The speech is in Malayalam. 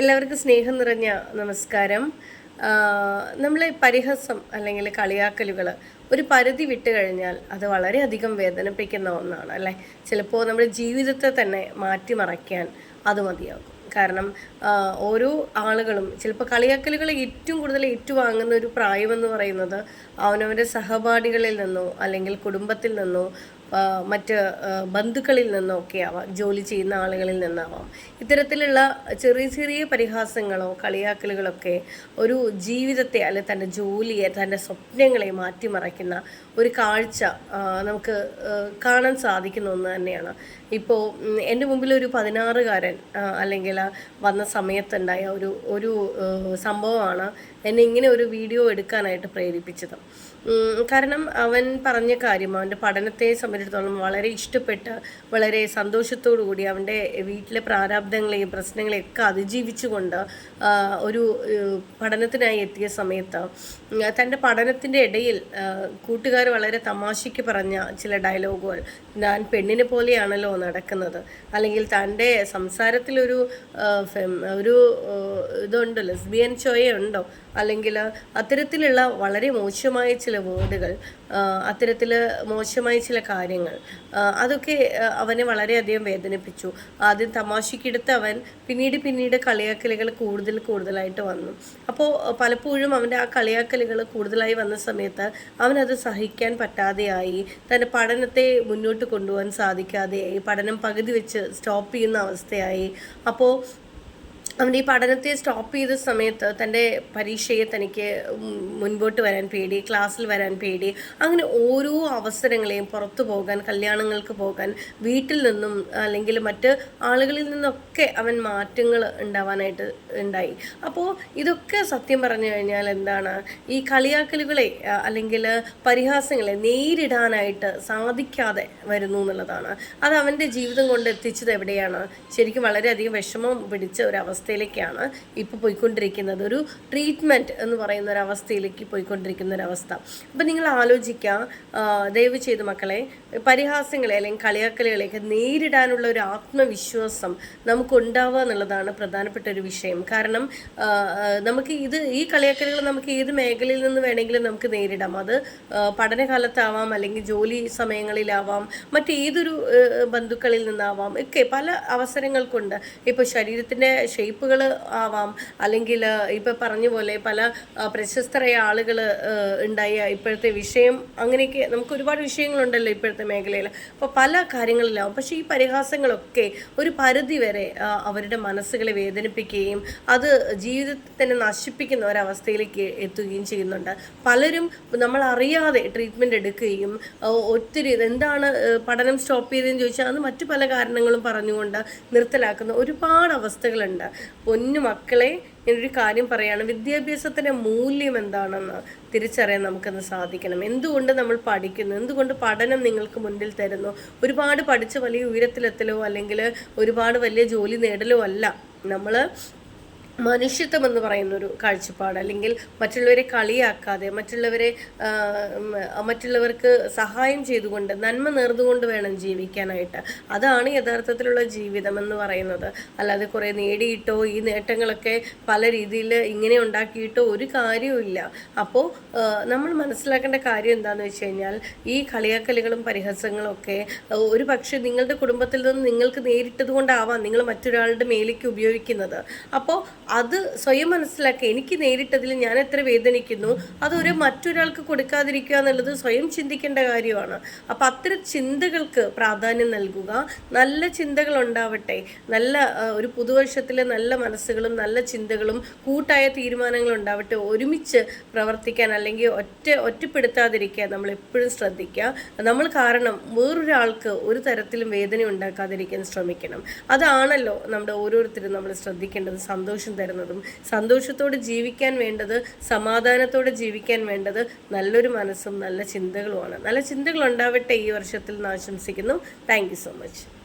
എല്ലാവർക്കും സ്നേഹം നിറഞ്ഞ നമസ്കാരം. നമ്മൾ പരിഹസം അല്ലെങ്കിൽ കളിയാക്കലുകൾ ഒരു പരിധി വിട്ട് കഴിഞ്ഞാൽ അത് വളരെയധികം വേദനിപ്പിക്കുന്ന ഒന്നാണ് അല്ലേ? ചിലപ്പോൾ നമ്മുടെ ജീവിതത്തെ തന്നെ മാറ്റിമറയ്ക്കാൻ അത് മതിയാകും. കാരണം ഓരോ ആളുകളും ചിലപ്പോൾ കളിയാക്കലുകൾ ഏറ്റവും കൂടുതൽ ഏറ്റുവാങ്ങുന്ന ഒരു പ്രായമെന്ന് പറയുന്നത് അവനവന്റെ സഹപാഠികളിൽ നിന്നോ അല്ലെങ്കിൽ കുടുംബത്തിൽ നിന്നോ മറ്റ് ബന്ധുക്കളിൽ നിന്നൊക്കെ ആവാം ജോലി ചെയ്യുന്ന ആളുകളിൽ നിന്നാവാം. ഇത്തരത്തിലുള്ള ചെറിയ ചെറിയ പരിഹാസങ്ങളോ കളിയാക്കലുകളൊക്കെ ഒരു ജീവിതത്തെ അല്ലെ തന്റെ ജോലിയെ തന്റെ സ്വപ്നങ്ങളെ മാറ്റിമറയ്ക്കുന്ന ഒരു കാഴ്ച നമുക്ക് കാണാൻ സാധിക്കുന്ന ഒന്ന് തന്നെയാണ്. ഇപ്പോൾ എന്റെ മുമ്പിൽ ഒരു പതിനാറുകാരൻ അല്ലെങ്കിൽ വന്ന സമയത്തുണ്ടായ ഒരു ഒരു സംഭവമാണ് എന്നെ ഇങ്ങനെ ഒരു വീഡിയോ എടുക്കാനായിട്ട് പ്രേരിപ്പിച്ചത്. കാരണം അവൻ പറഞ്ഞ കാര്യം അവന്റെ പഠനത്തെ സംബന്ധിച്ചിടത്തോളം വളരെ ഇഷ്ടപ്പെട്ട് വളരെ സന്തോഷത്തോടു കൂടി അവന്റെ വീട്ടിലെ പ്രാരാബ്ദങ്ങളെയും പ്രശ്നങ്ങളെയും ഒക്കെ അതിജീവിച്ചുകൊണ്ട് ഒരു പഠനത്തിനായി എത്തിയ സമയത്ത് തന്റെ പഠനത്തിന്റെ ഇടയിൽ കൂട്ടുകാർ വളരെ തമാശയ്ക്ക് പറഞ്ഞ ചില ഡയലോഗുകൾ ഞാൻ പെണ്ണിനെ പോലെയാണല്ലോ നടക്കുന്നത്. അല്ലെങ്കിൽ തന്റെ സംസാരത്തിലൊരു ഒരു ഇതുണ്ട് ലെസ്ബിയൻ ചോയുണ്ടോ അല്ലെങ്കിൽ അത്തരത്തിലുള്ള വളരെ മോശമായ ചില വേർഡുകൾ അത്തരത്തിൽ മോശമായ ചില കാര്യങ്ങൾ അതൊക്കെ അവനെ വളരെയധികം വേദനിപ്പിച്ചു. ആദ്യം തമാശയ്ക്കെടുത്ത് അവൻ പിന്നീട് പിന്നീട് കളിയാക്കലുകൾ കൂടുതൽ കൂടുതലായിട്ട് വന്നു. അപ്പോൾ പലപ്പോഴും അവന്റെ ആ കളിയാക്കലുകൾ കൂടുതലായി വന്ന സമയത്ത് അവനത് സഹിക്കാൻ പറ്റാതെയായി. തന്റെ പഠനത്തെ മുന്നോട്ട് കൊണ്ടുപോകാൻ സാധിക്കാതെയായി. പഠനം പകുതി വെച്ച് സ്റ്റോപ്പ് ചെയ്യുന്ന അവസ്ഥയായി. അപ്പോൾ അവന്റെ ഈ പഠനത്തെ സ്റ്റോപ്പ് ചെയ്ത സമയത്ത് തന്റെ പരീക്ഷയെ തനിക്ക് മുൻപോട്ട് വരാൻ പേടി ക്ലാസ്സിൽ വരാൻ പേടി. അങ്ങനെ ഓരോ അവസരങ്ങളെയും പുറത്തു പോകാൻ കല്യാണങ്ങൾക്ക് പോകാൻ വീട്ടിൽ നിന്നും അല്ലെങ്കിൽ മറ്റ് ആളുകളിൽ നിന്നൊക്കെ അവൻ മാറ്റങ്ങൾ ഉണ്ടാവാനായിട്ട് ഉണ്ടായി. അപ്പോൾ ഇതൊക്കെ സത്യം പറഞ്ഞു കഴിഞ്ഞാൽ എന്താണ്? ഈ കളിയാക്കലുകളെ അല്ലെങ്കിൽ പരിഹാസങ്ങളെ നേരിടാനായിട്ട് സാധിക്കാതെ വരുന്നു എന്നുള്ളതാണ്. അത് അവന്റെ ജീവിതം കൊണ്ട് എത്തിച്ചത് എവിടെയാണ്? ശരിക്കും വളരെയധികം വിഷമം പിടിച്ച ഒരു അവസ്ഥയിലേക്കാണ് ഇപ്പോൾ പോയിക്കൊണ്ടിരിക്കുന്നത്. ഒരു ട്രീറ്റ്മെന്റ് എന്ന് പറയുന്ന ഒരു അവസ്ഥയിലേക്ക് പോയിക്കൊണ്ടിരിക്കുന്ന ഒരു അവസ്ഥ. അപ്പം നിങ്ങൾ ആലോചിക്കുക ദയവ് ചെയ്ത് മക്കളെ പരിഹാസങ്ങളെ അല്ലെങ്കിൽ കളിയാക്കലുകളെയൊക്കെ നേരിടാനുള്ള ഒരു ആത്മവിശ്വാസം നമുക്കുണ്ടാവുക എന്നുള്ളതാണ് പ്രധാനപ്പെട്ട ഒരു വിഷയം. കാരണം നമുക്ക് ഇത് ഈ കളിയാക്കലുകൾ നമുക്ക് ഏത് മേഖലയിൽ നിന്ന് വേണമെങ്കിലും നമുക്ക് നേരിടാം. അത് പഠനകാലത്താവാം അല്ലെങ്കിൽ ജോലി സമയങ്ങളിലാവാം മറ്റേതൊരു ബന്ധുക്കളിൽ നിന്നാവാം ഒക്കെ പല അവസരങ്ങൾ കൊണ്ട് ഇപ്പോൾ ശരീരത്തിന്റെ ഷേപ്പുകൾ ആവാം. അല്ലെങ്കിൽ ഇപ്പം പറഞ്ഞ പോലെ പല പ്രശസ്തരായ ആളുകൾ ഉണ്ടായ ഇപ്പോഴത്തെ വിഷയം അങ്ങനെയൊക്കെ നമുക്ക് ഒരുപാട് വിഷയങ്ങളുണ്ടല്ലോ ഇപ്പോഴത്തെ മേഖലയിൽ. അപ്പോൾ പല കാര്യങ്ങളിലാവും. പക്ഷേ ഈ പരിഹാസങ്ങളൊക്കെ ഒരു പരിധി വരെ അവരുടെ മനസ്സുകളെ വേദനിപ്പിക്കുകയും അത് ജീവിതത്തെ തന്നെ നശിപ്പിക്കുന്ന ഒരവസ്ഥയിലേക്ക് എത്തുകയും ചെയ്യുന്നുണ്ട്. പലരും നമ്മൾ അറിയാതെ ട്രീറ്റ്മെന്റ് എടുക്കുകയും ഒത്തിരി എന്താണ് പഠനം സ്റ്റോപ്പ് ചെയ്തതെന്ന് ചോദിച്ചാൽ അത് മറ്റു പല കാരണങ്ങളും പറഞ്ഞുകൊണ്ട് നിർത്തലാക്കുന്ന ഒരുപാട് അവസ്ഥകളുണ്ട്. പൊന്നു മക്കളെ ഞാനൊരു കാര്യം പറയാണ്. വിദ്യാഭ്യാസത്തിന്റെ മൂല്യം എന്താണെന്ന് തിരിച്ചറിയാൻ നമുക്കത് സാധിക്കണം. എന്തുകൊണ്ട് നമ്മൾ പഠിക്കുന്നു? എന്തുകൊണ്ട് പഠനം നിങ്ങൾക്ക് മുന്നിൽ തരുന്നു? ഒരുപാട് പഠിച്ച് വലിയ ഉയരത്തിലെത്തലോ അല്ലെങ്കിൽ ഒരുപാട് വലിയ ജോലി നേടലോ അല്ല. നമ്മൾ മനുഷ്യത്വം എന്ന് പറയുന്ന ഒരു കാഴ്ചപ്പാട്. അല്ലെങ്കിൽ മറ്റുള്ളവരെ കളിയാക്കാതെ മറ്റുള്ളവരെ മറ്റുള്ളവർക്ക് സഹായം ചെയ്തുകൊണ്ട് നന്മ നേർന്നുകൊണ്ട് വേണം ജീവിക്കാനായിട്ട്. അതാണ് യഥാർത്ഥത്തിലുള്ള ജീവിതം എന്ന് പറയുന്നത്. അല്ലാതെ കുറേ നേടിയിട്ടോ ഈ നേട്ടങ്ങളൊക്കെ പല രീതിയിൽ ഇങ്ങനെ ഉണ്ടാക്കിയിട്ടോ ഒരു കാര്യവുമില്ല അപ്പോൾ നമ്മൾ മനസ്സിലാക്കേണ്ട കാര്യം എന്താണെന്ന് വെച്ച് കഴിഞ്ഞാൽ ഈ കളിയാക്കലുകളും പരിഹസങ്ങളും ഒക്കെ ഒരു പക്ഷേ നിങ്ങളുടെ കുടുംബത്തിൽ നിന്ന് നിങ്ങൾക്ക് നേരിട്ടത് കൊണ്ടാവാം നിങ്ങൾ മറ്റൊരാളുടെ മേലേക്ക് ഉപയോഗിക്കുന്നത്. അപ്പോൾ അത് സ്വയം മനസ്സിലാക്കുക എനിക്ക് നേരിട്ടതിൽ ഞാൻ എത്ര വേദനിക്കുന്നു അതൊരു മറ്റൊരാൾക്ക് കൊടുക്കാതിരിക്കുക എന്നുള്ളത് സ്വയം ചിന്തിക്കേണ്ട കാര്യമാണ്. അപ്പം അത്തരം ചിന്തകൾക്ക് പ്രാധാന്യം നൽകുക. നല്ല ചിന്തകൾ ഉണ്ടാവട്ടെ. നല്ല ഒരു പുതുവർഷത്തിലെ നല്ല മനസ്സുകളും നല്ല ചിന്തകളും കൂട്ടായ തീരുമാനങ്ങൾ ഉണ്ടാവട്ടെ. ഒരുമിച്ച് പ്രവർത്തിക്കാൻ അല്ലെങ്കിൽ ഒറ്റ ഒറ്റപ്പെടുത്താതിരിക്കാൻ നമ്മൾ എപ്പോഴും ശ്രദ്ധിക്കുക. നമ്മൾ കാരണം വേറൊരാൾക്ക് ഒരു തരത്തിലും വേദന ഉണ്ടാക്കാതിരിക്കാൻ ശ്രമിക്കണം. അതാണല്ലോ നമ്മുടെ ഓരോരുത്തരും നമ്മൾ ശ്രദ്ധിക്കേണ്ടത്. സന്തോഷം തരുന്നതും സന്തോഷത്തോടെ ജീവിക്കാൻ വേണ്ടത് സമാധാനത്തോടെ ജീവിക്കാൻ വേണ്ടത് നല്ലൊരു മനസ്സും നല്ല ചിന്തകളുമാണ്. നല്ല ചിന്തകൾ ഉണ്ടാവട്ടെ ഈ വർഷത്തിൽ എന്ന് ആശംസിക്കുന്നു. Thank so much